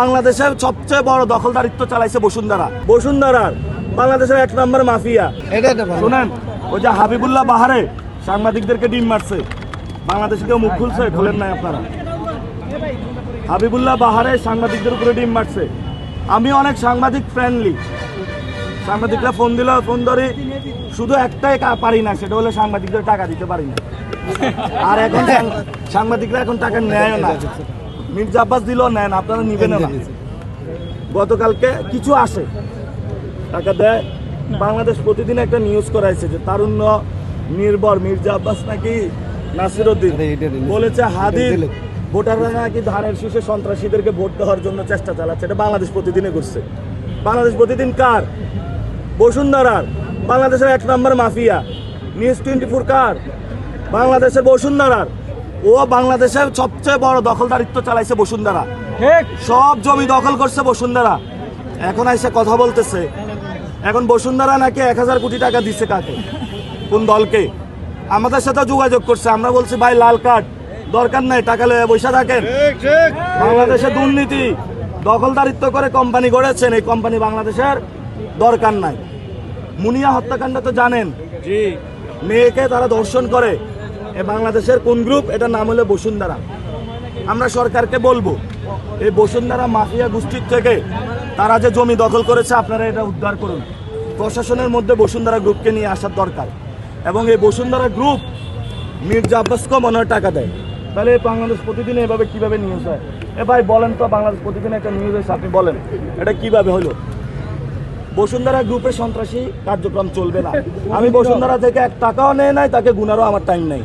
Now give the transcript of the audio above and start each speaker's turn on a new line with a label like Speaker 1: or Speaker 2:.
Speaker 1: বাংলাদেশের সবচেয়ে বড় দখলদারিত্ব চালাইছে বসুন্ধরা। বসুন্ধরার বাংলাদেশের এক নম্বর মাফিয়া। শুনেন ওই যে হাবিবুল্লাহ বাহারে সাংবাদিকদেরকে ডিম মারছে। বাংলাদেশে কেউ মুখ খুলছে? খুলেন নাই আপনারা। হাবিবুল্লাহ বাহারে সাংবাদিকদের উপরে ডিম মারছে। আমি অনেক সাংবাদিক ফ্রেন্ডলি সাংবাদিকরা ফোন দিল ফোন ধরি শুধু একটাই পারি না সেটা হলো সাংবাদিকদের টাকা দিতে পারি না। আর এখন সাংবাদিকরা এখন টাকা নেয় না। মির্জা আব্বাস দিলেও নেন আপনারা নিবেন না। গতকালকে কিছু আসে। টাকা দেয়। বাংলাদেশ প্রতিদিন একটা নিউজ করাইছে যে তারুণ্য নির্ভর মির্জা আব্বাস নাকি নাসির উদ্দিন বলেছে হাদির ভোটাররা নাকি ধানের শীষে সন্ত্রাসীদেরকে ভোট দেওয়ার জন্য চেষ্টা চালাচ্ছে। এটা বাংলাদেশ প্রতিদিনে করছে বাংলাদেশ প্রতিদিন কার? বসুন্ধরার। বাংলাদেশের এক নম্বর মাফিয়া। নিউজ টোয়েন্টি ফোর কার? বাংলাদেশের বসুন্ধরার। ও বাংলাদেশের সবচেয়ে বড় দখলদারিত্ব চালাইছে বসুন্ধরা। সব জমি দখল করছে বসুন্ধরা। এখন এসে কথা বলতেছে। এখন বসুন্ধরা নাকি এক হাজার কোটি টাকা দিচ্ছে কাকে? কোন দলকে? আমাদের সাথে যোগাযোগ করছে। আমরা বলছি ভাই লাল কার্ড। দরকার নাই টাকা লয়ে বসে থাকেন। বাংলাদেশে দুর্নীতি। দখলদারিত্ব করে কোম্পানি গড়েছেন। এই কোম্পানি বাংলাদেশের দরকার নাই। মুনিয়া হত্যাকাণ্ড তো জানেন। মেয়েকে তারা ধর্ষণ করে। বাংলাদেশের কোন গ্রুপ? এটার নাম হলো বসুন্ধরা। আমরা সরকারকে বলব, এই বসুন্ধরা মাফিয়া গোষ্ঠীর থেকে তারা যে জমি দখল করেছে, আপনারা এটা উদ্ধার করুন। প্রশাসনের মধ্যে বসুন্ধরা গ্রুপকে নিয়ে আসার দরকার। এবং এই বসুন্ধরা গ্রুপ মির্জা আব্বাসকেও মনে হয় টাকা দেয়। তাহলে বাংলাদেশ প্রতিদিন এভাবে কীভাবে নিউজ হয়? এ ভাই বলেন তো, বাংলাদেশ প্রতিদিন একটা নিউজ হয়েছে আপনি বলেন। এটা কীভাবে হলো? বসুন্ধরা গ্রুপের সন্ত্রাসী কার্যক্রম চলবে না। আমি বসুন্ধরা থেকে এক টাকাও নেয় নাই, তাকে গুনারও আমার টাইম নাই।